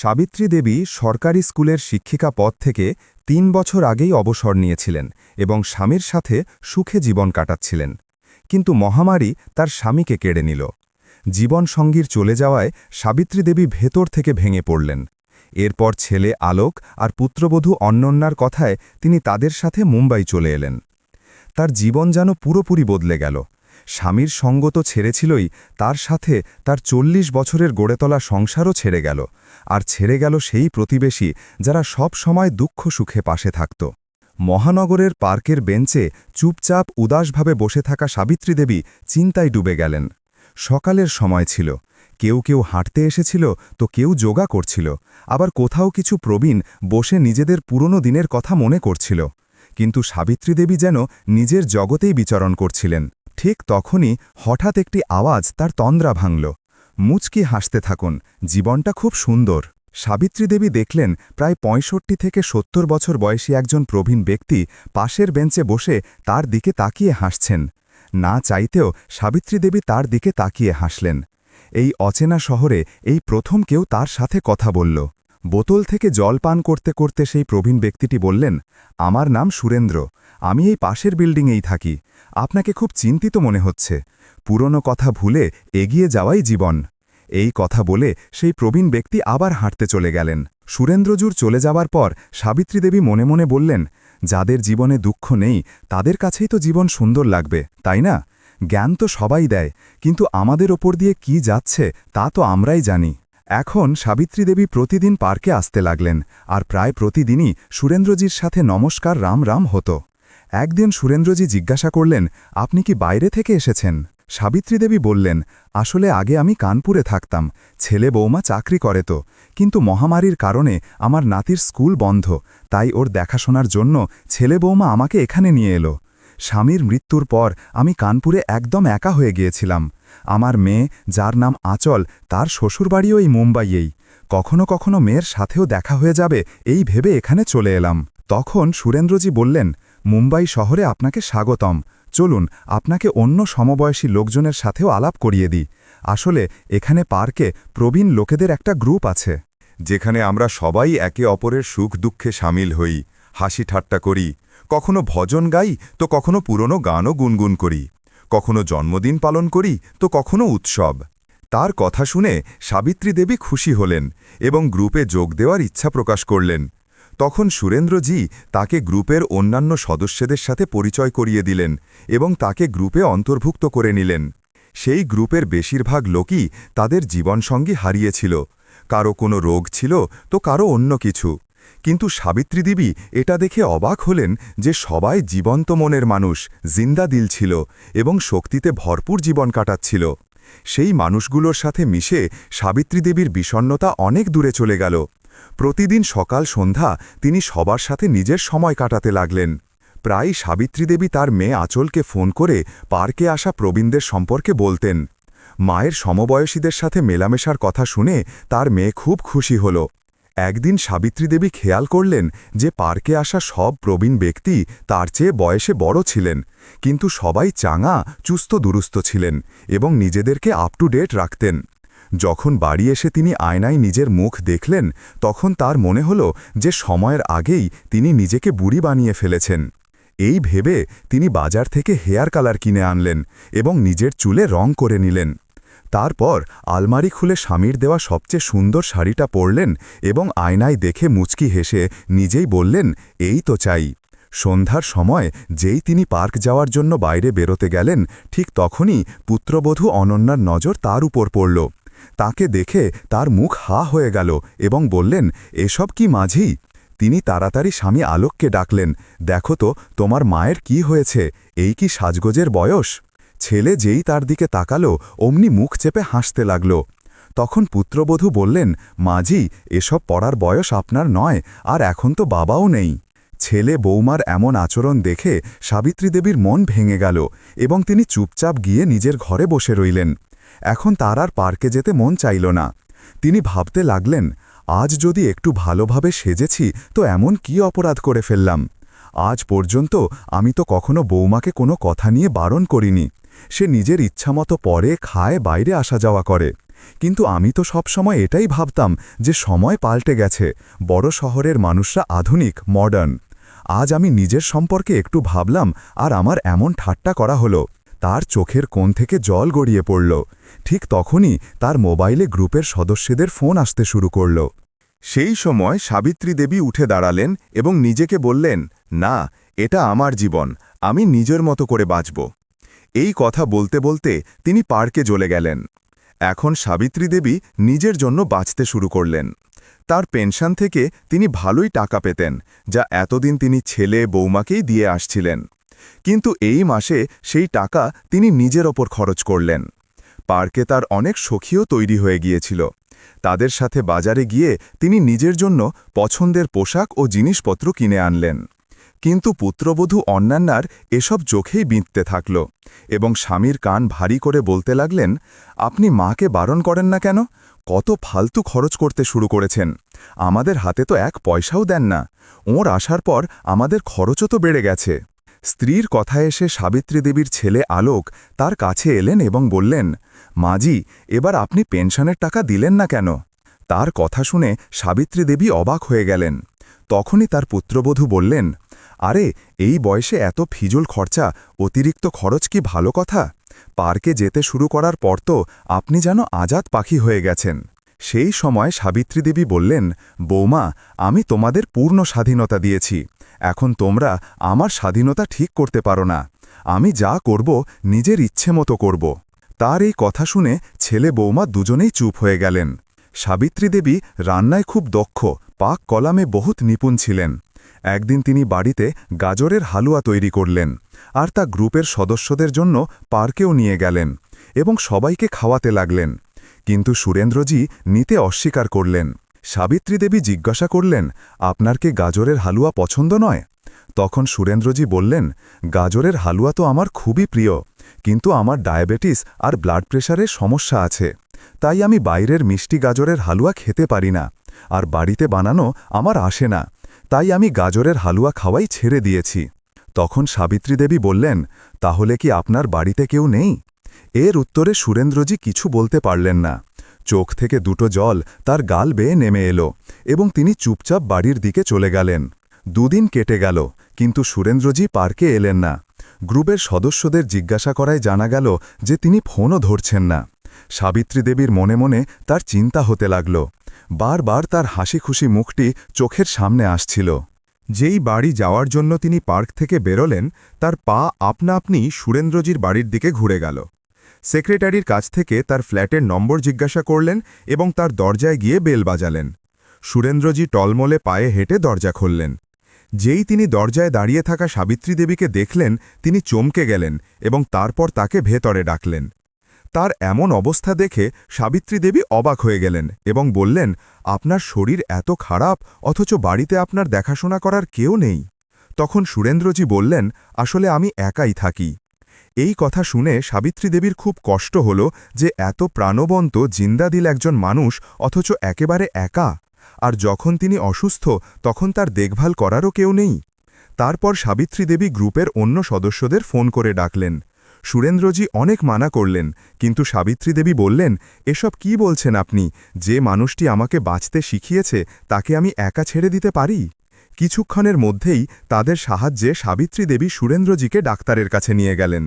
সাবিত্রী দেবী সরকারি স্কুলের শিক্ষিকা পদ থেকে তিন বছর আগেই অবসর নিয়েছিলেন এবং স্বামীর সাথে সুখে জীবন কাটাচ্ছিলেন। কিন্তু মহামারী তার স্বামীকে কেড়ে নিল। জীবনসঙ্গীর চলে যাওয়ায় সাবিত্রী দেবী ভেতর থেকে ভেঙে পড়লেন। এরপর ছেলে আলোক আর পুত্রবধূ অন্যন্যার কথায় তিনি তাদের সাথে মুম্বাই চলে এলেন। তার জীবন যেন পুরোপুরি বদলে গেল। স্বামীর সঙ্গ তো ছেড়েছিলই, তার সাথে তার চল্লিশ বছরের গড়ে তোলা সংসারও ছেড়ে গেল। আর ছেড়ে গেল সেই প্রতিবেশী যারা সব সময় দুঃখ সুখে পাশে থাকত। মহানগরের পার্কের বেঞ্চে চুপচাপ উদাসভাবে বসে থাকা সাবিত্রী দেবী চিন্তায় ডুবে গেলেন। সকালের সময় ছিল। কেউ কেউ হাঁটতে এসেছিল, তো কেউ যোগা করছিল। আবার কোথাও কিছু প্রবীণ বসে নিজেদের পুরনো দিনের কথা মনে করছিল। কিন্তু সাবিত্রী দেবী যেন নিজের জগতেই বিচরণ করছিলেন। ঠিক তখনই হঠাৎ একটি আওয়াজ তার তন্দ্রা ভাঙল। মুচকি হাসতে থাকুন, জীবনটা খুব সুন্দর। সাবিত্রী দেবী দেখলেন প্রায় পঁয়ষট্টি থেকে সত্তর বছর বয়সী একজন প্রবীণ ব্যক্তি পাশের বেঞ্চে বসে তার দিকে তাকিয়ে হাসছেন। না চাইতেও সাবিত্রী দেবী তার দিকে তাকিয়ে হাসলেন। এই অচেনা শহরে এই প্রথম কেউ তার সাথে কথা বলল। বোতল থেকে জল পান করতে করতে সেই প্রবীণ ব্যক্তিটি বললেন, আমার নাম সুরেন্দ্র, আমি এই পাশের বিল্ডিংয়েই থাকি। আপনাকে খুব চিন্তিত মনে হচ্ছে। পুরনো কথা ভুলে এগিয়ে যাওয়াই জীবন। এই কথা বলে সেই প্রবীণ ব্যক্তি আবার হাঁটতে চলে গেলেন। সুরেন্দ্রজুর চলে যাওয়ার পর সাবিত্রী দেবী মনে মনে বললেন, যাদের জীবনে দুঃখ নেই, তাদের কাছেই তো জীবন সুন্দর লাগবে, তাই না? জ্ঞান তো সবাই দেয়, কিন্তু আমাদের ওপর দিয়ে কি যাচ্ছে তা তো আমরাই জানি। এখন সাবিত্রী দেবী প্রতিদিন পার্কে আসতে লাগলেন, আর প্রায় প্রতিদিনই সুরেন্দ্রজির সাথে নমস্কার, রাম রাম হতো। একদিন সুরেন্দ্রজি জিজ্ঞাসা করলেন, আপনি কি বাইরে থেকে এসেছেন? সাবিত্রী দেবী বললেন, আসলে আগে আমি কানপুরে থাকতাম। ছেলে বৌমা চাকরি করে তো, কিন্তু মহামারীর কারণে আমার নাতির স্কুল বন্ধ, তাই ওর দেখাশোনার জন্য ছেলে বৌমা আমাকে এখানে নিয়ে এলো। স্বামীর মৃত্যুর পর আমি কানপুরে একদম একা হয়ে গিয়েছিলাম। আমার মেয়ে, যার নাম আচল, তার শ্বশুরবাড়িও এই মুম্বাইয়েই। কখনো কখনো মেয়ের সাথেও দেখা হয়ে যাবে, এই ভেবে এখানে চলে এলাম। তখন সুরেন্দ্রজি বললেন, মুম্বাই শহরে আপনাকে স্বাগতম। চলুন, আপনাকে অন্য সমবয়সী লোকজনের সাথেও আলাপ করিয়ে দিই। আসলে, এখানে পার্কে প্রবীণ লোকেদের একটা গ্রুপ আছে। যেখানে আমরা সবাই একে অপরের সুখ দুঃখে সামিল হই, হাসি ঠাট্টা করি। কখনো ভজন গাই, তো কখনো পুরনো গানও গুনগুন করি। কখনো জন্মদিন পালন করি তো কখনো উৎসব। তার কথা শুনে সাবিত্রী দেবী খুশি হলেন এবং গ্রুপে যোগ দেওয়ার ইচ্ছা প্রকাশ করলেন। তখন সুরেন্দ্রজি তাকে গ্রুপের অন্যান্য সদস্যদের সাথে পরিচয় করিয়ে দিলেন এবং তাকে গ্রুপে অন্তর্ভুক্ত করে নিলেন। সেই গ্রুপের বেশিরভাগ লোকই তাদের জীবনসঙ্গী হারিয়েছিল। কারও কোনো রোগ ছিল তো কারও অন্য কিছু। কিন্তু সাবিত্রী দেবী এটা দেখে অবাক হলেন যে সবাই জীবন্ত মনের মানুষ, জিন্দা দিল ছিল এবং শক্তিতে ভরপুর জীবন কাটাচ্ছিল। সেই মানুষগুলোর সাথে মিশে সাবিত্রী দেবীর বিষণ্নতা অনেক দূরে চলে গেল। প্রতিদিন সকাল সন্ধ্যা তিনি সবার সাথে নিজের সময় কাটাতে লাগলেন। প্রায় সাবিত্রী দেবী তার মেয়ে আঁচলকে ফোন করে পার্কে আসা প্রবীণদের সম্পর্কে বলতেন। মায়ের সমবয়সীদের সাথে মেলামেশার কথা শুনে তার মেয়ে খুব খুশি হল। একদিন সাবিত্রী দেবী খেয়াল করলেন যে পার্কে আসা সব প্রবীণ ব্যক্তি তার চেয়ে বয়সে বড় ছিলেন, কিন্তু সবাই চাঙা, চুস্ত দুরুস্ত ছিলেন এবং নিজেদেরকে আপ টু ডেট রাখতেন। যখন বাড়ি এসে তিনি আয়নায় নিজের মুখ দেখলেন, তখন তার মনে হল যে সময়ের আগেই তিনি নিজেকে বুড়ি বানিয়ে ফেলেছেন। এই ভেবে তিনি বাজার থেকে হেয়ার কালার কিনে আনলেন এবং নিজের চুলে রং করে নিলেন। তারপর আলমারি খুলে স্বামীর দেওয়া সবচেয়ে সুন্দর শাড়িটা পরলেন এবং আয়নায় দেখে মুচকি হেসে নিজেই বললেন, এই তো চাই। সন্ধ্যার সময় যেই তিনি পার্ক যাওয়ার জন্য বাইরে বেরোতে গেলেন, ঠিক তখনই পুত্রবধূ অনন্যার নজর তার উপর পড়ল। তাকে দেখে তার মুখ হা হয়ে গেল এবং বললেন, এসব কি মাঝি? তিনি তাড়াতাড়ি স্বামী আলোককে ডাকলেন, দেখো তো, তোমার মায়ের কি হয়েছে? এই কি সাজগোজের বয়স? ছেলে যেই তার দিকে তাকালো, অমনি মুখ চেপে হাসতে লাগল। তখন পুত্রবধূ বললেন, মাঝি, এসব পড়ার বয়স আপনার নয়, আর এখন তো বাবাও নেই। ছেলে বৌমার এমন আচরণ দেখে সাবিত্রী দেবীর মন ভেঙে গেল এবং তিনি চুপচাপ গিয়ে নিজের ঘরে বসে রইলেন। এখন তার আর পার্কে যেতে মন চাইল না। তিনি ভাবতে লাগলেন, আজ যদি একটু ভালোভাবে সেজেছি, তো এমন কি অপরাধ করে ফেললাম? আজ পর্যন্ত আমি তো কখনো বৌমাকে কোনো কথা নিয়ে বারণ করিনি। সে নিজের ইচ্ছামতো পরে খায়, বাইরে আসা যাওয়া করে। কিন্তু আমি তো সবসময় এটাই ভাবতাম যে সময় পাল্টে গেছে, বড় শহরের মানুষরা আধুনিক মডার্ন আজ আমি নিজের সম্পর্কে একটু ভাবলাম আর আমার এমন ঠাট্টা করা হলো। তার চোখের কোণ থেকে জল গড়িয়ে পড়ল। ঠিক তখনই তার মোবাইলে গ্রুপের সদস্যদের ফোন আসতে শুরু করল। সেই সময় সাবিত্রী দেবী উঠে দাঁড়ালেন এবং নিজেকে বললেন, না, এটা আমার জীবন, আমি নিজের মতো করে বাঁচব। এই কথা বলতে বলতে তিনি পার্কে চলে গেলেন। এখন সাবিত্রী দেবী নিজের জন্য বাঁচতে শুরু করলেন। তার পেনশন থেকে তিনি ভালোই টাকা পেতেন, যা এতদিন তিনি ছেলে, বৌমাকেই দিয়ে আসছিলেন। কিন্তু এই মাসে সেই টাকা তিনি নিজের ওপর খরচ করলেন। পার্কে তার অনেক সখীও তৈরি হয়ে গিয়েছিল। তাদের সাথে বাজারে গিয়ে তিনি নিজের জন্য পছন্দের পোশাক ও জিনিসপত্র কিনে আনলেন। কিন্তু পুত্রবধূ অন্যান্যার এসব চোখেই বিঁধতে থাকল এবং স্বামীর কান ভারী করে বলতে লাগলেন, আপনি মাকে বারণ করেন না কেন? কত ফালতু খরচ করতে শুরু করেছেন। আমাদের হাতে তো এক পয়সাও দেন না। ওর আসার পর আমাদের খরচও তো বেড়ে গেছে। স্ত্রীর কথা এসে সাবিত্রী দেবীর ছেলে আলোক তার কাছে এলেন এবং বললেন, মাজি, এবার আপনি পেনশনের টাকা দিলেন না কেন? তার কথা শুনে সাবিত্রী দেবী অবাক হয়ে গেলেন। তখনই তার পুত্রবধূ বললেন, আরে, এই বয়সে এত ফিজুল খরচা, অতিরিক্ত খরচ কি ভালো কথা? পার্কে যেতে শুরু করার পর তো আপনি যেন আজাদ পাখি হয়ে গেছেন। সেই সময় সাবিত্রী দেবী বললেন, বৌমা, আমি তোমাদের পূর্ণ স্বাধীনতা দিয়েছি। এখন তোমরা আমার স্বাধীনতা ঠিক করতে পারো না। আমি যা করব, নিজের ইচ্ছে মতো করব। তার এই কথা শুনে ছেলে বৌমা দুজনেই চুপ হয়ে গেলেন। সাবিত্রী দেবী রান্নায় খুব দক্ষ, পাক কলামে বহুত নিপুণ ছিলেন। একদিন তিনি বাড়িতে গাজরের হালুয়া তৈরি করলেন আর তা গ্রুপের সদস্যদের জন্য পার্কেও নিয়ে গেলেন এবং সবাইকে খাওয়াতে লাগলেন। কিন্তু সুরেন্দ্রজি নিতে অস্বীকার করলেন। সাবিত্রী দেবী জিজ্ঞাসা করলেন, আপনার কি গাজরের হালুয়া পছন্দ নয়? তখন সুরেন্দ্রজি বললেন, গাজরের হালুয়া তো আমার খুবই প্রিয়, কিন্তু আমার ডায়াবেটিস আর ব্লাড প্রেশারের সমস্যা আছে, তাই আমি বাইরের মিষ্টি গাজরের হালুয়া খেতে পারি না, আর বাড়িতে বানানো আমার আসে না, তাই আমি গাজরের হালুয়া খাওয়াই ছেড়ে দিয়েছি। তখন সাবিত্রী দেবী বললেন, তাহলে কি আপনার বাড়িতে কেউ নেই? এর উত্তরে সুরেন্দ্রজি কিছু বলতে পারলেন না। চোখ থেকে দুটো জল তার গাল বেয়ে নেমে এলো এবং তিনি চুপচাপ বাড়ির দিকে চলে গেলেন। দুদিন কেটে গেল, কিন্তু সুরেন্দ্রজি পার্কে এলেন না। গ্রুপের সদস্যদের জিজ্ঞাসা করায় জানা গেল যে তিনি ফোনও ধরছেন না। সাবিত্রী দেবীর মনে মনে তার চিন্তা হতে লাগল। বারবার তার হাসি খুশি মুখটি চোখের সামনে আসছিল। যেই বাড়ি যাওয়ার জন্য তিনি পার্ক থেকে বেরোলেন, তার পা আপনা আপনি সুরেন্দ্রজির বাড়ির দিকে ঘুরে গেল। সেক্রেটারির কাছ থেকে তার ফ্ল্যাটের নম্বর জিজ্ঞাসা করলেন এবং তার দরজায় গিয়ে বেল বাজালেন। সুরেন্দ্রজি টলমলে পায়ে হেঁটে দরজা খুললেন। যেই তিনি দরজায় দাঁড়িয়ে থাকা সাবিত্রী দেবীকে দেখলেন, তিনি চমকে গেলেন এবং তারপর তাকে ভেতরে ডাকলেন। তার এমন অবস্থা দেখে সাবিত্রী দেবী অবাক হয়ে গেলেন এবং বললেন, আপনার শরীর এত খারাপ, অথচ বাড়িতে আপনার দেখাশোনা করার কেউ নেই। তখন সুরেন্দ্রজি বললেন, আসলে আমি একাই থাকি। এই কথা শুনে সাবিত্রী দেবীর খুব কষ্ট হল যে এত প্রাণবন্ত, জিন্দাদিল একজন মানুষ, অথচ একেবারে একা। আর যখন তিনি অসুস্থ, তখন তার দেখভাল করারও কেউ নেই। তারপর সাবিত্রী দেবী গ্রুপের অন্য সদস্যদের ফোন করে ডাকলেন। সুরেন্দ্রজি অনেক মানা করলেন, কিন্তু সাবিত্রী দেবী বললেন, এসব কি বলছেন আপনি? যে মানুষটি আমাকে বাঁচতে শিখিয়েছে, তাকে আমি একা ছেড়ে দিতে পারি? কিছুক্ষণের মধ্যেই তাদের সাহায্যে সাবিত্রী দেবী সুরেন্দ্রজিকে ডাক্তারের কাছে নিয়ে গেলেন।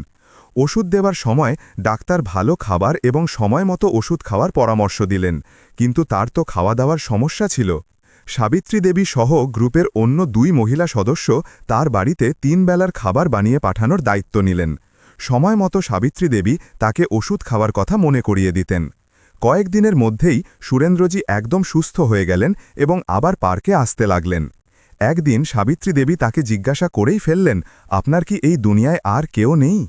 ওষুধ দেবার সময় ডাক্তার ভালো খাবার এবং সময় মতো ওষুধ খাওয়ার পরামর্শ দিলেন, কিন্তু তার তো খাওয়া দাওয়ার সমস্যা ছিল। সাবিত্রী দেবী সহ গ্রুপের অন্য দুই মহিলা সদস্য তার বাড়িতে তিন বেলার খাবার বানিয়ে পাঠানোর দায়িত্ব নিলেন। সময় মতো সাবিত্রী দেবী তাকে ওষুধ খাওয়ার কথা মনে করিয়ে দিতেন। কয়েকদিনের মধ্যেই সুরেন্দ্রজি একদম সুস্থ হয়ে গেলেন এবং আবার পার্কে আসতে লাগলেন। একদিন সাবিত্রী দেবী তাকে জিজ্ঞাসা করেই ফেললেন, আপনার কি এই দুনিয়ায় আর কেউ নেই?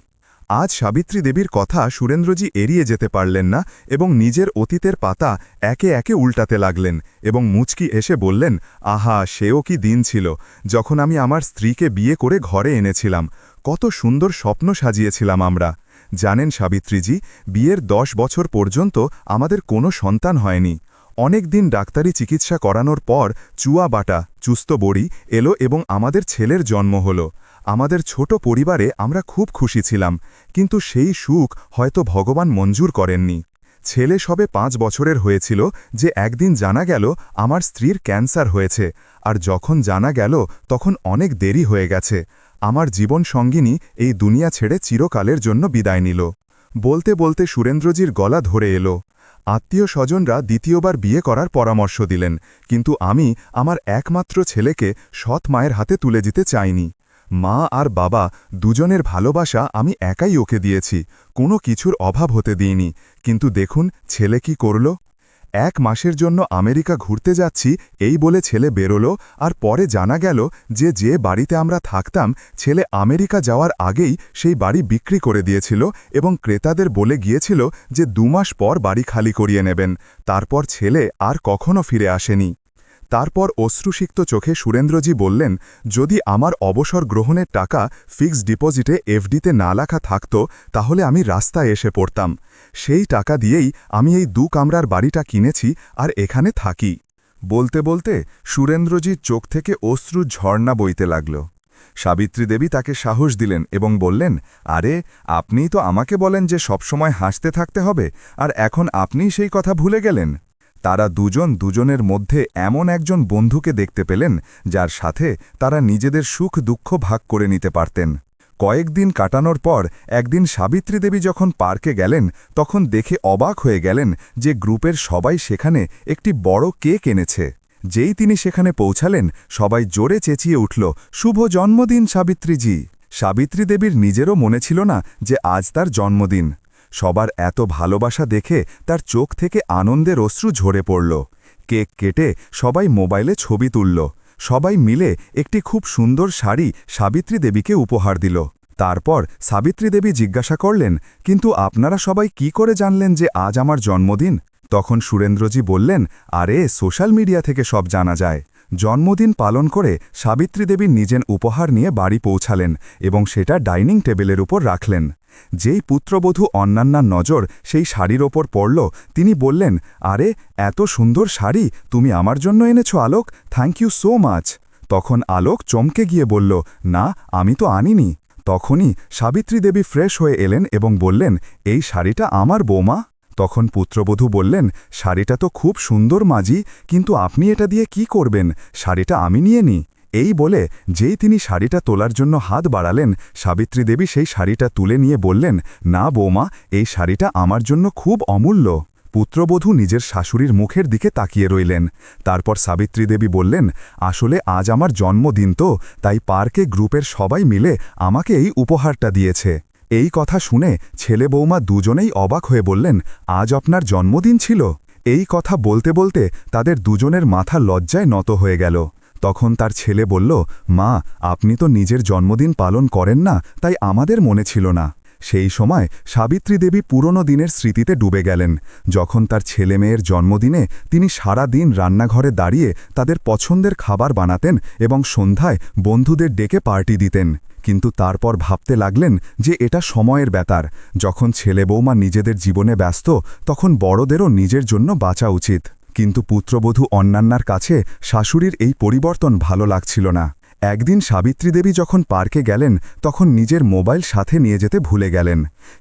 আজ সাবিত্রী দেবীর কথা সুরেন্দ্রজি এড়িয়ে যেতে পারলেন না এবং নিজের অতীতের পাতা একে একে উল্টাতে লাগলেন এবং মুচকি এসে বললেন, আহা, সেও কি দিন ছিল, যখন আমি আমার স্ত্রীকে বিয়ে করে ঘরে এনেছিলাম। কত সুন্দর স্বপ্ন সাজিয়েছিলাম আমরা। জানেন সাবিত্রীজি, বিয়ের দশ বছর পর্যন্ত আমাদের কোনো সন্তান হয়নি। অনেক দিন ডাক্তারি চিকিৎসা করানোর পর চুয়া বাটা, চুস্ত বড়ি এলো এবং আমাদের ছেলের জন্ম হলো। আমাদের ছোট পরিবারে আমরা খুব খুশি ছিলাম, কিন্তু সেই সুখ হয়তো ভগবান মঞ্জুর করেননি। ছেলে সবে পাঁচ বছরের হয়েছিল যে একদিন জানা গেল আমার স্ত্রীর ক্যান্সার হয়েছে, আর যখন জানা গেল তখন অনেক দেরি হয়ে গেছে। আমার জীবন সঙ্গিনী এই দুনিয়া ছেড়ে চিরকালের জন্য বিদায় নিল। বলতে বলতে সুরেন্দ্রজির গলা ধরে এলো। আত্মীয় স্বজনরা দ্বিতীয়বার বিয়ে করার পরামর্শ দিলেন, কিন্তু আমি আমার একমাত্র ছেলেকে সৎ মায়ের হাতে তুলে দিতে চাইনি। মা আর বাবা দুজনের ভালোবাসা আমি একাই ওকে দিয়েছি, কোনো কিছুর অভাব হতে দিইনি। কিন্তু দেখুন, ছেলে কি করল? এক মাসের জন্য আমেরিকা ঘুরতে যাচ্ছি, এই বলে ছেলে বেরোলো, আর পরে জানা গেল যে যে বাড়িতে আমরা থাকতাম, ছেলে আমেরিকা যাওয়ার আগেই সেই বাড়ি বিক্রি করে দিয়েছিল এবং ক্রেতাদের বলে গিয়েছিল যে দুমাস পর বাড়ি খালি করিয়ে নেবেন। তারপর ছেলে আর কখনো ফিরে আসেনি। তারপর অশ্রুসিক্ত চোখে সুরেন্দ্রজি বললেন, যদি আমার অবসর গ্রহণের টাকা ফিক্সড ডিপোজিটে এফডিতে না লেখা থাকত, তাহলে আমি রাস্তায় এসে পড়তাম। সেই টাকা দিয়েই আমি এই দু কামরার বাড়িটা কিনেছি আর এখানে থাকি। বলতে বলতে সুরেন্দ্রজির চোখ থেকে অশ্রু ঝর্ণা বইতে লাগল। সাবিত্রী দেবী তাকে সাহস দিলেন এবং বললেন, আরে, আপনিই তো আমাকে বলেন যে সবসময় হাসতে থাকতে হবে, আর এখন আপনিই সেই কথা ভুলে গেলেন। তারা দুজন দুজনের মধ্যে এমন একজন বন্ধুকে দেখতে পেলেন, যার সাথে তারা নিজেদের সুখ দুঃখ ভাগ করে নিতে পারতেন। কয়েকদিন কাটানোর পর একদিন সাবিত্রী দেবী যখন পার্কে গেলেন, তখন দেখে অবাক হয়ে গেলেন যে গ্রুপের সবাই সেখানে একটি বড় কেক এনেছে। যেই তিনি সেখানে পৌঁছালেন, সবাই জোরে চেঁচিয়ে উঠল, শুভ জন্মদিন সাবিত্রীজি! সাবিত্রী দেবীর নিজেরও মনে ছিল না যে আজ তার জন্মদিন। সবার এত ভালোবাসা দেখে তার চোখ থেকে আনন্দের অশ্রু ঝরে পড়ল। কেক কেটে সবাই মোবাইলে ছবি তুলল। সবাই মিলে একটি খুব সুন্দর শাড়ি সাবিত্রী দেবীকে উপহার দিল। তারপর সাবিত্রী দেবী জিজ্ঞাসা করলেন, কিন্তু আপনারা সবাই কি করে জানলেন যে আজ আমার জন্মদিন? তখন সুরেন্দ্রজি বললেন, আরে, সোশ্যাল মিডিয়া থেকে সব জানা যায়। জন্মদিন পালন করে সাবিত্রী দেবী নিজের উপহার নিয়ে বাড়ি পৌঁছালেন এবং সেটা ডাইনিং টেবিলের উপর রাখলেন। যেই পুত্রবধূ অন্যান্যার নজর সেই শাড়ির ওপর পড়ল, তিনি বললেন, আরে, এত সুন্দর শাড়ি, তুমি আমার জন্য এনেছো Alok, thank you so much. তখন আলোক চমকে গিয়ে বলল, না, আমি তো আনিনি। তখনই সাবিত্রী দেবী ফ্রেশ হয়ে এলেন এবং বললেন, এই শাড়িটা আমার বৌমা। তখন পুত্রবধূ বললেন, শাড়িটা তো খুব সুন্দর মাজি কিন্তু আপনি এটা দিয়ে কি করবেন? শাড়িটা আমি নিয়ে নিই এই বলে যেই তিনি শাড়িটা তোলার জন্য হাত বাড়ালেন, সাবিত্রী দেবী সেই শাড়িটা তুলে নিয়ে বললেন, না বৌমা, এই শাড়িটা আমার জন্য খুব অমূল্য। পুত্রবধূ নিজের শাশুড়ির মুখের দিকে তাকিয়ে রইলেন। তারপর সাবিত্রী দেবী বললেন, আসলে আজ আমার জন্মদিন তো, তাই পার্কে গ্রুপের সবাই মিলে আমাকে এই উপহারটা দিয়েছে। এই কথা শুনে ছেলে বৌমা দুজনেই অবাক হয়ে বললেন, আজ আপনার জন্মদিন ছিল। এই কথা বলতে বলতে তাদের দুজনের মাথা লজ্জায় নত হয়ে গেল। তখন তার ছেলে বলল, মা, আপনি তো নিজের জন্মদিন পালন করেন না, তাই আমাদের মনে ছিল না। সেই সময় সাবিত্রী দেবী পুরনো দিনের স্মৃতিতে ডুবে গেলেন। যখন তার ছেলে মেয়ের জন্মদিনে তিনি সারা দিন রান্নাঘরে দাঁড়িয়ে তাদের পছন্দের খাবার বানাতেন এবং সন্ধ্যায় বন্ধুদের ডেকে পার্টি দিতেন। কিন্তু তারপর ভাবতে লাগলেন যে এটা সময়ের ব্যাপার। যখন ছেলে বৌমা নিজেদের জীবনে ব্যস্ত, তখন বড়দেরও নিজের জন্য বাঁচা উচিত। কিন্তু পুত্রবধূ অন্যান্যার কাছে শাশুড়ির এই পরিবর্তন ভালো লাগছিল না। একদিন সাবিত্রী দেবী যখন পার্কে গেলেন, তখন নিজের মোবাইল সাথে নিয়ে যেতে ভুলে গেলেন।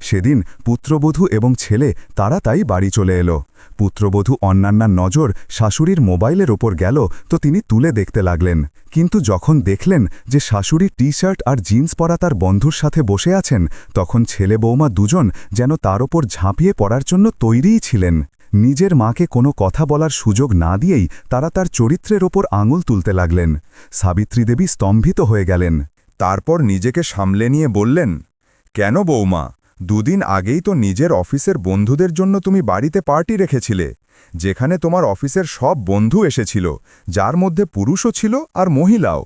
সেদিন পুত্রবধূ এবং ছেলে, তারা তাই বাড়ি চলে এলো। পুত্রবধূ অন্যান্যার নজর শাশুড়ির মোবাইলের ওপর গেল, তো তিনি তুলে দেখতে লাগলেন। কিন্তু যখন দেখলেন যে শাশুড়ি টি শার্ট আর জিন্স পরা তার বন্ধুর সাথে বসে আছেন, তখন ছেলে বৌমা দুজন যেন তার ওপর ঝাঁপিয়ে পড়ার জন্য তৈরিই ছিলেন। নিজের মাকে কোনো কথা বলার সুযোগ না দিয়েই তারা তার চরিত্রের ওপর আঙুল তুলতে লাগলেন। সাবিত্রী দেবী স্তম্ভিত হয়ে গেলেন। তারপর নিজেকে সামলে নিয়ে বললেন, কেন বৌমা, দুদিন আগেই তো নিজের অফিসের বন্ধুদের জন্য তুমি বাড়িতে পার্টি রেখেছিলে, যেখানে তোমার অফিসের সব বন্ধু এসেছিল, যার মধ্যে পুরুষও ছিল আর মহিলাও।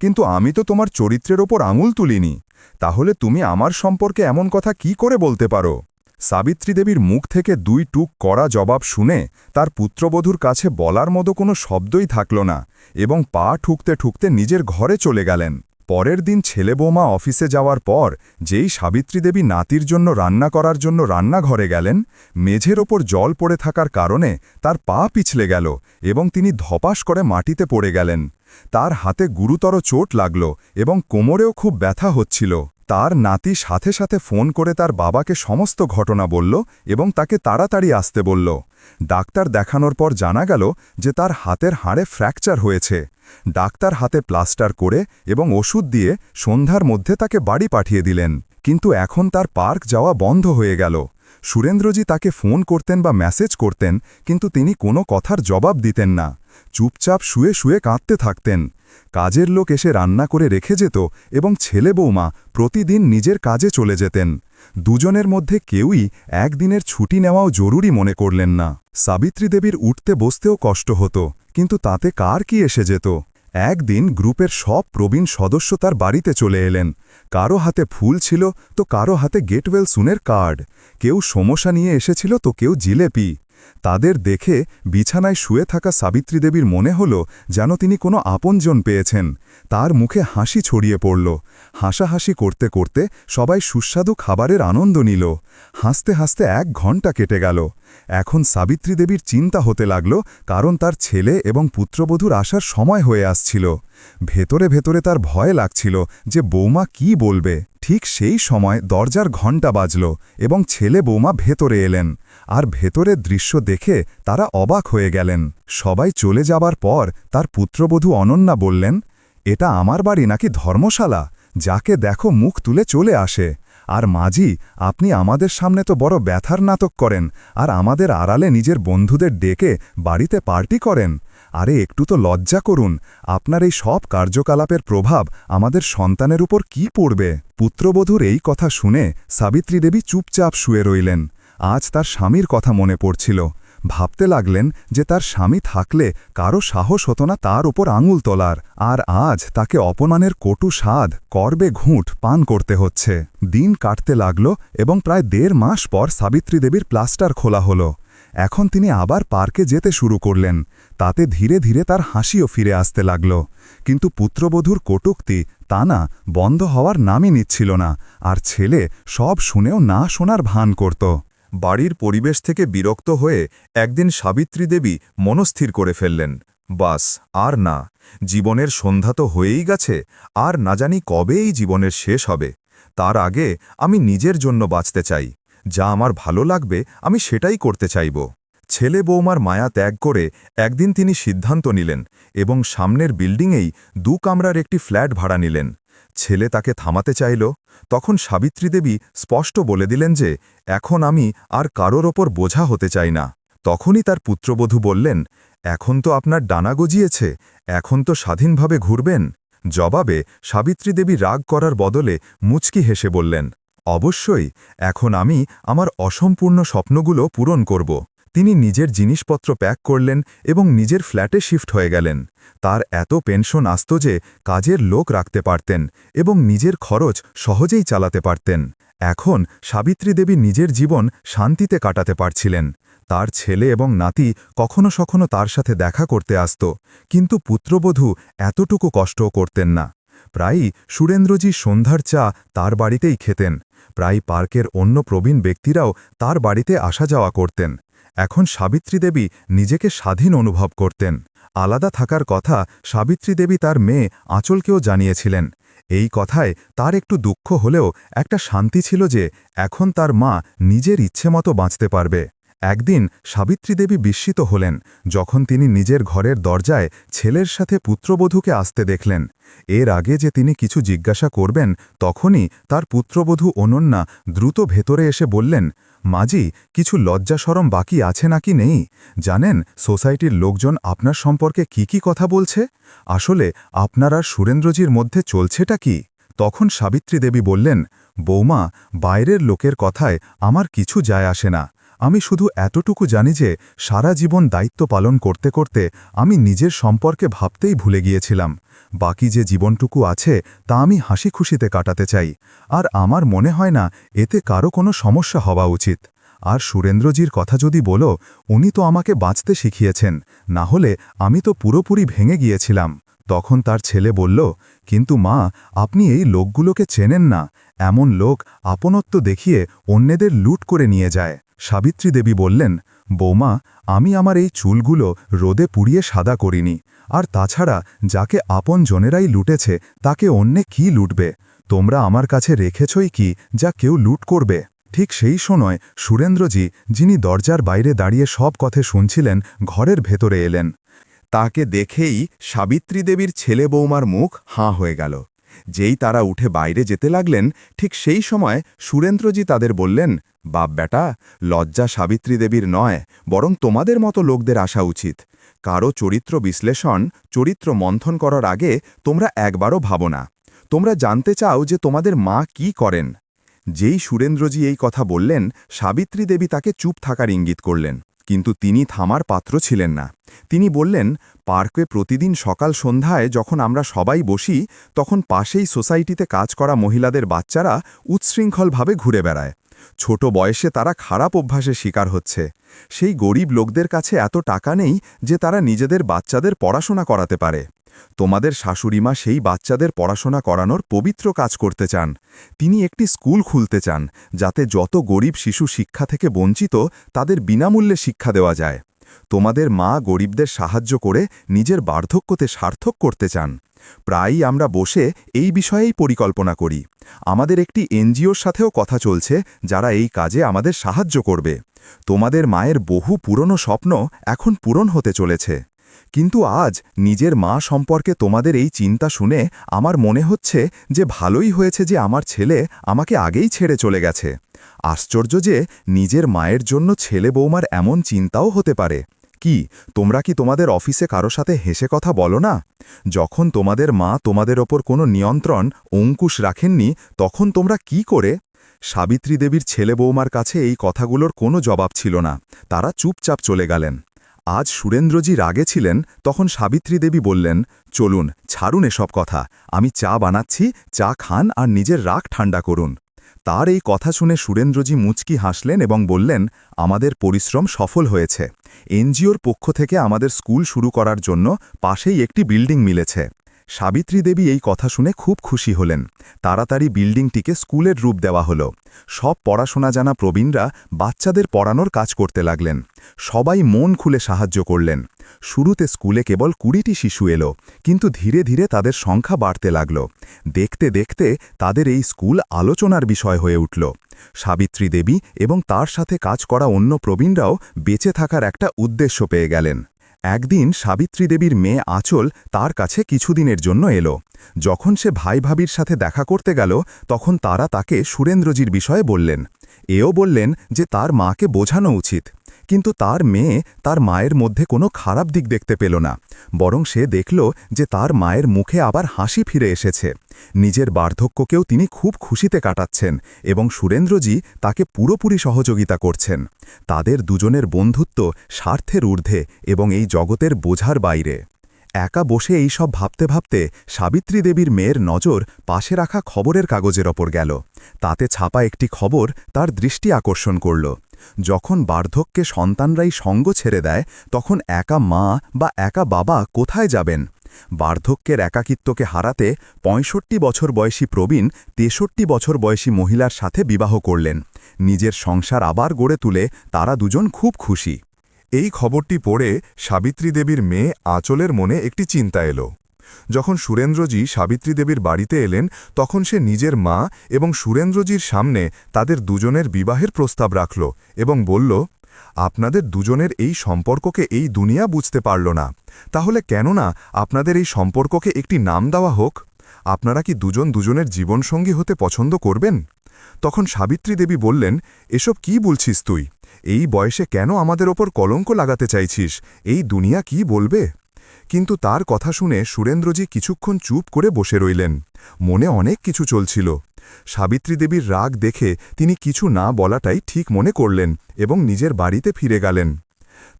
কিন্তু আমি তো তোমার চরিত্রের ওপর আঙুল তুলিনি। তাহলে তুমি আমার সম্পর্কে এমন কথা কি করে বলতে পারো? সাবিত্রী দেবীর মুখ থেকে দুই টুক কড়া জবাব শুনে তার পুত্রবধূর কাছে বলার মতো কোনো শব্দই থাকল না এবং পা ঠুকতে ঠুকতে নিজের ঘরে চলে গেলেন। পরের দিন ছেলে বৌমা অফিসে যাওয়ার পর যেই সাবিত্রী দেবী নাতির জন্য রান্না করার জন্য রান্নাঘরে গেলেন, মেঝের ওপর জল পড়ে থাকার কারণে তার পা পিছলে গেল এবং তিনি ধপাস করে মাটিতে পড়ে গেলেন। তার হাতে গুরুতর চোট লাগল এবং কোমরেও খুব ব্যথা হচ্ছিল। তার নাতি সাথে সাথে ফোন করে তার বাবাকে সমস্ত ঘটনা বলল এবং তাকে তাড়াতাড়ি আসতে বলল। ডাক্তার দেখানোর পর জানা গেল যে তার হাতের হাড়ে ফ্র্যাকচার হয়েছে। ডাক্তার হাতে প্লাস্টার করে এবং ওষুধ দিয়ে সন্ধ্যার মধ্যে তাকে বাড়ি পাঠিয়ে দিলেন। কিন্তু এখন তার পার্ক যাওয়া বন্ধ হয়ে গেল। সুরেন্দ্রজি তাকে ফোন করতেন বা মেসেজ করতেন, কিন্তু তিনি কোনো কথার জবাব দিতেন না। চুপচাপ শুয়ে শুয়ে কাঁদতে থাকতেন। কাজের লোক এসে রান্না করে রেখে যেত এবং ছেলে বৌমা প্রতিদিন নিজের কাজে চলে যেতেন। দুজনের মধ্যে কেউই একদিনের ছুটি নেওয়াও জরুরি মনে করলেন না। সাবিত্রী দেবীর উঠতে বসতেও কষ্ট হতো, কিন্তু তাতে কার কি এসে যেত? একদিন গ্রুপের সব প্রবীণ সদস্য তার বাড়িতে চলে এলেন। কারও হাতে ফুল ছিল, তো কারও হাতে গেটওয়েল সুনের কার্ড। কেউ সমস্যা নিয়ে এসেছিল, তো কেউ জিলেপি। তাদের দেখে বিছানায় শুয়ে থাকা সাবিত্রী দেবীর মনে হল যেন তিনি কোনো আপনজন পেয়েছেন। তার মুখে হাসি ছড়িয়ে পড়ল। হাসাহাসি করতে করতে সবাই সুস্বাদু খাবারের আনন্দ নিল। হাসতে হাসতে এক ঘণ্টা কেটে গেল। এখন সাবিত্রী দেবীর চিন্তা হতে লাগল, কারণ তার ছেলে এবং পুত্রবধূর আসার সময় হয়ে আসছিল। ভেতরে ভেতরে তার ভয় লাগছিল যে বৌমা কি বলবে। ঠিক সেই সময় দরজার ঘণ্টা বাজল এবং ছেলে বৌমা ভেতরে এলেন। আর ভেতরের দৃশ্য দেখে তারা অবাক হয়ে গেলেন। সবাই চলে যাবার পর তার পুত্রবধূ অনন্যা বললেন, এটা আমার বাড়ি নাকি ধর্মশালা? যাকে দেখো মুখ তুলে চলে আসে। আর মাঝি, আপনি আমাদের সামনে তো বড় ব্যথার নাটক করেন, আর আমাদের আড়ালে নিজের বন্ধুদের ডেকে বাড়িতে পার্টি করেন। আরে, একটু তো লজ্জা করুন, আপনার এই সব কার্যকলাপের প্রভাব আমাদের সন্তানের উপর কি পড়বে? পুত্রবধূর এই কথা শুনে সাবিত্রী দেবী চুপচাপ শুয়ে রইলেন। আজ তার স্বামীর কথা মনে পড়ছিল। ভাবতে লাগলেন যে তার স্বামী থাকলে কারও সাহস হতো না তার উপর আঙুল তোলার, আর আজ তাকে অপমানের কটু স্বাদ, করবে ঘুঁট পান করতে হচ্ছে। দিন কাটতে লাগল এবং প্রায় দেড় মাস পর সাবিত্রী দেবীর প্লাস্টার খোলা হলো। এখন তিনি আবার পার্কে যেতে শুরু করলেন। তাতে ধীরে ধীরে তার হাসিও ফিরে আসতে লাগল। কিন্তু পুত্রবধূর কটুক্তি তা না বন্ধ হওয়ার নামই নিচ্ছিল না, আর ছেলে সব শুনেও না শোনার ভান করত। বাড়ির পরিবেশ থেকে বিরক্ত হয়ে একদিন সাবিত্রী দেবী মনস্থির করে ফেললেন, বাস, আর না, জীবনের সন্ধ্যা তো হয়েই গেছে, আর না জানি কবে এই জীবনের শেষ হবে, তার আগে আমি নিজের জন্য বাঁচতে চাই, যা আমার ভালো লাগবে আমি সেটাই করতে চাইব। ছেলে বৌমার মায়া ত্যাগ করে একদিন তিনি সিদ্ধান্ত নিলেন এবং সামনের বিল্ডিংয়েই দু কামরার একটি ফ্ল্যাট ভাড়া নিলেন। ছেলে তাকে থামাতে চাইল, তখন সাবিত্রী দেবী স্পষ্ট বলে দিলেন যে, এখন আমি আর কারোর ওপর বোঝা হতে চাই না। তখনই তার পুত্রবধূ বললেন, এখন তো আপনার ডানা গজিয়েছে, এখন তো স্বাধীনভাবে ঘুরবেন। জবাবে সাবিত্রী দেবী রাগ করার বদলে মুচকি হেসে বললেন, অবশ্যই, এখন আমি আমার অসম্পূর্ণ স্বপ্নগুলো পূরণ করব। তিনি নিজের জিনিসপত্র প্যাক করলেন এবং নিজের ফ্ল্যাটে শিফট হয়ে গেলেন। তার এত পেনশন আসত যে কাজের লোক রাখতে পারতেন এবং নিজের খরচ সহজেই চালাতে পারতেন। এখন সাবিত্রী দেবী নিজের জীবন শান্তিতে কাটাতে পারছিলেন। তার ছেলে এবং নাতি কখনো সখনো তার সাথে দেখা করতে আসত, কিন্তু পুত্রবধূ এতটুকু কষ্টও করতেন না। প্রায়ই সুরেন্দ্রজি সন্ধ্যার চা তার বাড়িতেই খেতেন। প্রায় পার্কের অন্য প্রবীণ ব্যক্তিরাও তার বাড়িতে আসা যাওয়া করতেন। এখন সাবিত্রী দেবী নিজেকে স্বাধীন অনুভব করতেন। আলাদা থাকার কথা সাবিত্রী দেবী তার মেয়ে আঁচলকেও জানিয়েছিলেন। এই কথায় তার একটু দুঃখ হলেও একটা শান্তি ছিল যে এখন তার মা নিজের ইচ্ছে মতো বাঁচতে পারবে। একদিন সাবিত্রী দেবী বিস্মিত হলেন, যখন তিনি নিজের ঘরের দরজায় ছেলের সাথে পুত্রবধূকে আসতে দেখলেন। এর আগে যে তিনি কিছু জিজ্ঞাসা করবেন, তখনই তার পুত্রবধূ অনন্যা দ্রুত ভেতরে এসে বললেন, মাজি, কিছু লজ্জাসরম বাকি আছে নাকি নেই? জানেন, সোসাইটির লোকজন আপনার সম্পর্কে কি কি কথা বলছে? আসলে আপনার আর সুরেন্দ্রজির মধ্যে চলছেটা কি? তখন সাবিত্রী দেবী বললেন, বৌমা, বাইরের লোকের কথায় আমার কিছু যায় আসে না। আমি শুধু এতটুকু জানি যে, সারা জীবন দায়িত্ব পালন করতে করতে আমি নিজের সম্পর্কে ভাবতেই ভুলে গিয়েছিলাম। বাকি যে জীবনটুকু আছে, তা আমি হাসি খুশিতে কাটাতে চাই। আর আমার মনে হয় না, এতে কারও কোনো সমস্যা হওয়া উচিত। আর সুরেন্দ্রজির কথা যদি বলো, উনি তো আমাকে বাঁচতে শিখিয়েছেন। না হলে আমি তো পুরোপুরি ভেঙে গিয়েছিলাম। তখন তার ছেলে বলল, কিন্তু মা, আপনি এই লোকগুলোকে চেনেন না। এমন লোক আপনত্ব দেখিয়ে অন্যদের লুট করে নিয়ে যায়। সাবিত্রী দেবী বললেন, বৌমা, আমি আমার এই চুলগুলো রোদে পুড়িয়ে সাদা করিনি, আর তাছাড়া যাকে আপন জনেরাই লুটেছে, তাকে অন্যে কি লুটবে? তোমরা আমার কাছে রেখেছই কি যা কেউ লুট করবে? ঠিক সেই সময় সুরেন্দ্রজি, যিনি দরজার বাইরে দাঁড়িয়ে সব কথা শুনছিলেন, ঘরের ভেতরে এলেন। তাকে দেখেই সাবিত্রী দেবীর ছেলে বৌমার মুখ হাঁ হয়ে গেল। যেই তারা উঠে বাইরে যেতে লাগলেন, ঠিক সেই সময় সুরেন্দ্রজি তাদের বললেন, বাপ বেটা লজ্জা সাবিত্রী দেবীর নয়, বরং তোমাদের মতো লোকদের আসা উচিত। কারও চরিত্র বিশ্লেষণ, চরিত্র মন্থন করার আগে তোমরা একবারও ভাবো না। তোমরা জানতে চাও যে তোমাদের মা কি করেন। যেই সুরেন্দ্রজি এই কথা বললেন, সাবিত্রী দেবী তাকে চুপ থাকার ইঙ্গিত করলেন। কিন্তু তিনি থামার পাত্র ছিলেন না। তিনি বললেন, পার্কে প্রতিদিন সকাল সন্ধ্যায় যখন আমরা সবাই বসি, তখন পাশেই সোসাইটিতে কাজ করা মহিলাদের বাচ্চারা উচ্ছৃঙ্খলভাবে ঘুরে বেড়ায়। ছোট বয়সে তারা খারাপ অভ্যাসে শিকার হচ্ছে। সেই গরিব লোকদের কাছে এত টাকা নেই যে তারা নিজেদের বাচ্চাদের পড়াশোনা করাতে পারে। তোমাদের শাশুড়িমা সেই বাচ্চাদের পড়াশোনা করানোর পবিত্র কাজ করতে চান। তিনি একটি স্কুল খুলতে চান, যাতে যত গরিব শিশু শিক্ষা থেকে বঞ্চিত, তাদের বিনামূল্যে শিক্ষা দেওয়া যায়। তোমাদের মা গরিবদের সাহায্য করে নিজের বার্ধক্যতে সার্থক করতে চান। প্রায়ই আমরা বসে এই বিষয়েই পরিকল্পনা করি। আমাদের একটি এনজিওর সাথেও কথা চলছে, যারা এই কাজে আমাদের সাহায্য করবে। তোমাদের মায়ের বহু পুরনো স্বপ্ন এখন পূরণ হতে চলেছে। কিন্তু আজ নিজের মা সম্পর্কে তোমাদের এই চিন্তা শুনে আমার মনে হচ্ছে যে ভালোই হয়েছে যে আমার ছেলে আমাকে আগেই ছেড়ে চলে গেছে। আশ্চর্য যে নিজের মায়ের জন্য ছেলে বৌমার এমন চিন্তাও হতে পারে। কি, তোমরা কি তোমাদের অফিসে কারও সাথে হেসে কথা বলো না? যখন তোমাদের মা তোমাদের ওপর কোনো নিয়ন্ত্রণ, অঙ্কুশ রাখেননি, তখন তোমরা কি করে? সাবিত্রী দেবীর ছেলে বৌমার কাছে এই কথাগুলোর কোনো জবাব ছিল না। তারা চুপচাপ চলে গেলেন। আজ সুরেন্দ্রজি রাগে ছিলেন, তখন সাবিত্রী দেবী বললেন, চলুন, ছাড়ুন এসব কথা। আমি চা বানাচ্ছি, চা খান আর নিজের রাগ ঠান্ডা করুন। তার এই কথা শুনে সুরেন্দ্রজি মুচকি হাসলেন এবং বললেন, আমাদের পরিশ্রম সফল হয়েছে। এনজিওর পক্ষ থেকে আমাদের স্কুল শুরু করার জন্য পাশেই একটি বিল্ডিং মিলেছে। সাবিত্রী দেবী এই কথা শুনে খুব খুশি হলেন। তাড়াতাড়ি বিল্ডিংটিকে স্কুলের রূপ দেওয়া হলো। সব পড়াশোনা জানা প্রবীণরা বাচ্চাদের পড়ানোর কাজ করতে লাগলেন। সবাই মন খুলে সাহায্য করলেন। শুরুতে স্কুলে কেবল কুড়িটি শিশু এলো, কিন্তু ধীরে ধীরে তাদের সংখ্যা বাড়তে লাগল। দেখতে দেখতে তাদের এই স্কুল আলোচনার বিষয় হয়ে উঠল। সাবিত্রী দেবী এবং তার সাথে কাজ করা অন্য প্রবীণরাও বেঁচে থাকার একটা উদ্দেশ্য পেয়ে গেলেন। একদিন সাবিত্রী দেবীর মেয়ে আঁচল তার কাছে কিছুদিনের জন্য এলো। যখন সে ভাই ভাবির সাথে দেখা করতে গেল, তখন তারা তাকে সুরেন্দ্রজির বিষয়ে বললেন। এও বললেন যে তার মাকে বোঝানো উচিত, কিন্তু তার মেয়ে তার মায়ের মধ্যে কোনো খারাপ দিক দেখতে পেল না, বরং সে দেখল যে তার মায়ের মুখে আবার হাসি ফিরে এসেছে। নিজের বার্ধক্যকেও তিনি খুব খুশিতে কাটাচ্ছেন এবং সুরেন্দ্রজি তাকে পুরোপুরি সহযোগিতা করছেন। তাদের দুজনের বন্ধুত্ব স্বার্থের ঊর্ধ্বে এবং এই জগতের বোঝার বাইরে। একা বসে এই সব ভাবতে ভাবতে সাবিত্রী দেবীর মেয়ের নজর পাশে রাখা খবরের কাগজের ওপর গেল। তাতে ছাপা একটি খবর তার দৃষ্টি আকর্ষণ করল। যখন বার্ধক্যে সন্তানরাই সঙ্গ ছেড়ে দেয়, তখন একা মা বা একা বাবা কোথায় যাবেন? বার্ধক্যের একাকিত্বকে হারাতে পঁয়ষট্টি বছর বয়সী প্রবীণ, তেষট্টি বছর বয়সী মহিলার সাথে বিবাহ করলেন। নিজের সংসার আবার গড়ে তুলে তারা দুজন খুব খুশি। এই খবরটি পড়ে সাবিত্রী দেবীর মেয়ে আঁচলের মনে একটি চিন্তা এলো। যখন সুরেন্দ্রজি সাবিত্রী দেবীর বাড়িতে এলেন, তখন সে নিজের মা এবং সুরেন্দ্রজির সামনে তাদের দুজনের বিবাহের প্রস্তাব রাখল এবং বলল, আপনাদের দুজনের এই সম্পর্ককে এই দুনিয়া বুঝতে পারল না। তাহলে কেন না আপনাদের এই সম্পর্ককে একটি নাম দেওয়া হোক? আপনারা কি দুজন দুজনের জীবনসঙ্গী হতে পছন্দ করবেন? তখন সাবিত্রী দেবী বললেন, এসব কি বলছিস তুই? এই বয়সে কেন আমাদের ওপর কলঙ্ক লাগাতে চাইছিস? এই দুনিয়া কি বলবে? কিন্তু তার কথা শুনে সুরেন্দ্রজি কিছুক্ষণ চুপ করে বসে রইলেন। মনে অনেক কিছু চলছিল। সাবিত্রী দেবীর রাগ দেখে তিনি কিছু না বলাটাই ঠিক মনে করলেন এবং নিজের বাড়িতে ফিরে গেলেন।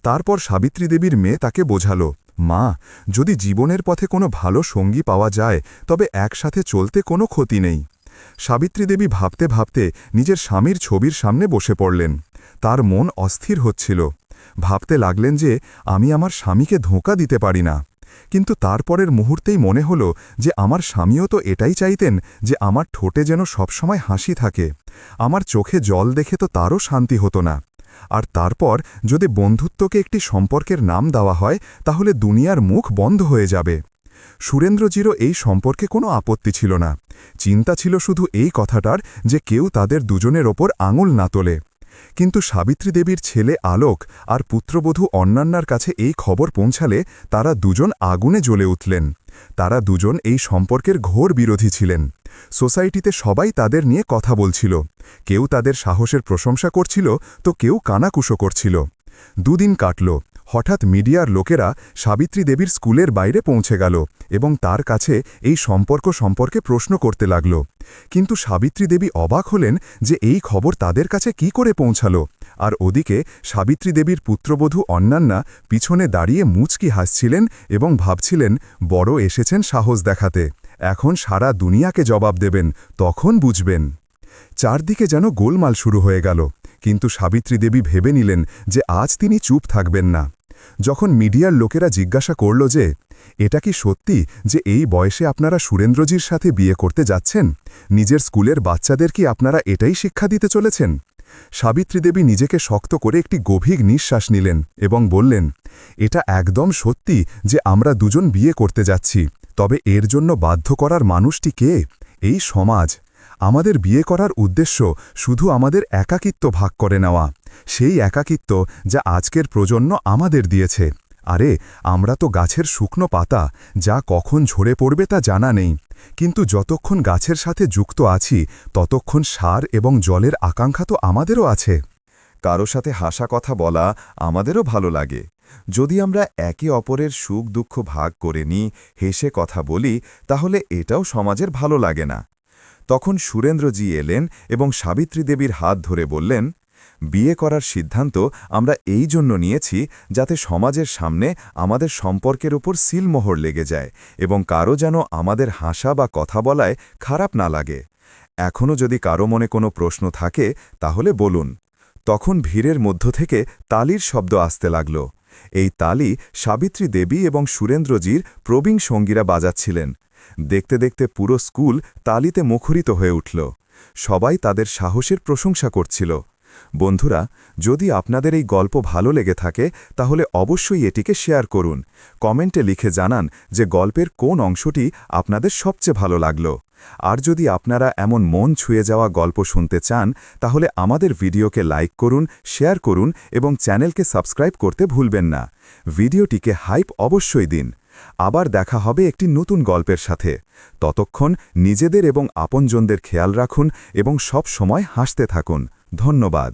তারপর সাবিত্রী দেবীর মেয়ে তাকে বোঝাল, মা, যদি জীবনের পথে কোনো ভালো সঙ্গী পাওয়া যায়, তবে একসাথে চলতে কোনো ক্ষতি নেই। সাবিত্রী দেবী ভাবতে ভাবতে নিজের স্বামীর ছবির সামনে বসে পড়লেন। তার মন অস্থির হচ্ছিল। ভাবতে লাগলেন যে, আমি আমার স্বামীকে ধোঁকা দিতে পারি না। কিন্তু তারপরের মুহূর্তেই মনে হল যে, আমার স্বামীও তো এটাই চাইতেন যে, আমার ঠোঁটে যেন সবসময় হাসি থাকে। আমার চোখে জল দেখে তো তারও শান্তি হতো না। আর তারপর যদি বন্ধুত্বকে একটি সম্পর্কের নাম দেওয়া হয়, তাহলে দুনিয়ার মুখ বন্ধ হয়ে যাবে। সুরেন্দ্রজিরও এই সম্পর্কে কোনো আপত্তি ছিল না। চিন্তা ছিল শুধু এই কথাটার যে কেউ তাদের দুজনের ওপর আঙুল না তোলে। কিন্তু সাবিত্রী দেবীর ছেলে আলোক আর পুত্রবধূ অন্যান্যার কাছে এই খবর পৌঁছালে তারা দুজন আগুনে জ্বলে উঠলেন। তারা দুজন এই সম্পর্কের ঘোর বিরোধী ছিলেন। সোসাইটিতে সবাই তাদের নিয়ে কথা বলছিল। কেউ তাদের সাহসের প্রশংসা করছিল, তো কেউ কানাকুশো করছিল। দুদিন কাটল। হঠাৎ মিডিয়ার লোকেরা সাবিত্রী দেবীর স্কুলের বাইরে পৌঁছে গেল এবং তার কাছে এই সম্পর্ক সম্পর্কে প্রশ্ন করতে লাগল। কিন্তু সাবিত্রী দেবী অবাক হলেন যে এই খবর তাদের কাছে কি করে পৌঁছালো। আর ওদিকে সাবিত্রী দেবীর পুত্রবধূ অন্যান্যা পিছনে দাঁড়িয়ে মুচকি হাসছিলেন এবং ভাবছিলেন, বড় এসেছেন সাহস দেখাতে। এখন সারা দুনিয়াকে জবাব দেবেন, তখন বুঝবেন। চারদিকে যেন গোলমাল শুরু হয়ে গেল। কিন্তু সাবিত্রী দেবী ভেবে নিলেন যে আজ তিনি চুপ থাকবেন না। যখন মিডিয়ার লোকেরা জিজ্ঞাসা করল যে, এটা কি সত্যি যে এই বয়সে আপনারা সুরেন্দ্রজির সাথে বিয়ে করতে যাচ্ছেন? নিজের স্কুলের বাচ্চাদের কি আপনারা এটাই শিক্ষা দিতে চলেছেন? সাবিত্রী দেবী নিজেকে শক্ত করে একটি গভীর নিঃশ্বাস নিলেন এবং বললেন, এটা একদম সত্যি যে আমরা দুজন বিয়ে করতে যাচ্ছি, তবে এর জন্য বাধ্য করার মানুষটি কে? এই সমাজ আমাদের বিয়ে করার উদ্দেশ্য শুধু আমাদের একাকিত্ব ভাগ করে নেওয়া, সেই একাকিত্ব যা আজকের প্রজন্ম আমাদের দিয়েছে। আরে, আমরা তো গাছের শুকনো পাতা, যা কখন ঝরে পড়বে তা জানা নেই। কিন্তু যতক্ষণ গাছের সাথে যুক্ত আছি, ততক্ষণ সার এবং জলের আকাঙ্ক্ষা তো আমাদেরও আছে। কারও সাথে হাসা কথা বলা আমাদেরও ভালো লাগে। যদি আমরা একে অপরের সুখ দুঃখ ভাগ করে নিই, হেসে কথা বলি, তাহলে এটাও সমাজের ভালো লাগে না। তখন সুরেন্দ্রজি এলেন এবং সাবিত্রী দেবীর হাত ধরে বললেন, বিয়ে করার সিদ্ধান্ত আমরা এই জন্য নিয়েছি যাতে সমাজের সামনে আমাদের সম্পর্কের উপর সিলমোহর লেগে যায় এবং কারও যেন আমাদের হাসা বা কথা বলায় খারাপ না লাগে। এখনও যদি কারও মনে কোনো প্রশ্ন থাকে, তাহলে বলুন। তখন ভিড়ের মধ্য থেকে তালির শব্দ আসতে লাগল। এই তালি সাবিত্রী দেবী এবং সুরেন্দ্রজির প্রবীণ সঙ্গীরা বাজাচ্ছিলেন। দেখতে দেখতে পুরো স্কুল তালিতে মুখরিত হয়ে উঠল। সবাই তাদের সাহসের প্রশংসা করছিল। বন্ধুরা, যদি আপনাদের এই গল্প ভালো লেগে থাকে, তাহলে অবশ্যই এটিকে শেয়ার করুন। কমেন্টে লিখে জানান যে গল্পের কোন অংশটি আপনাদের সবচেয়ে ভালো লাগল। আর যদি আপনারা এমন মন ছুঁয়ে যাওয়া গল্প শুনতে চান, তাহলে আমাদের ভিডিওকে লাইক করুন, শেয়ার করুন এবং চ্যানেলকে সাবস্ক্রাইব করতে ভুলবেন না। ভিডিওটিকে হাইপ অবশ্যই দিন। আবার দেখা হবে একটি নতুন গল্পের সাথে। ততক্ষণ নিজেদের এবং আপনজনদের খেয়াল রাখুন এবং সব সময় হাসতে থাকুন। ধন্যবাদ।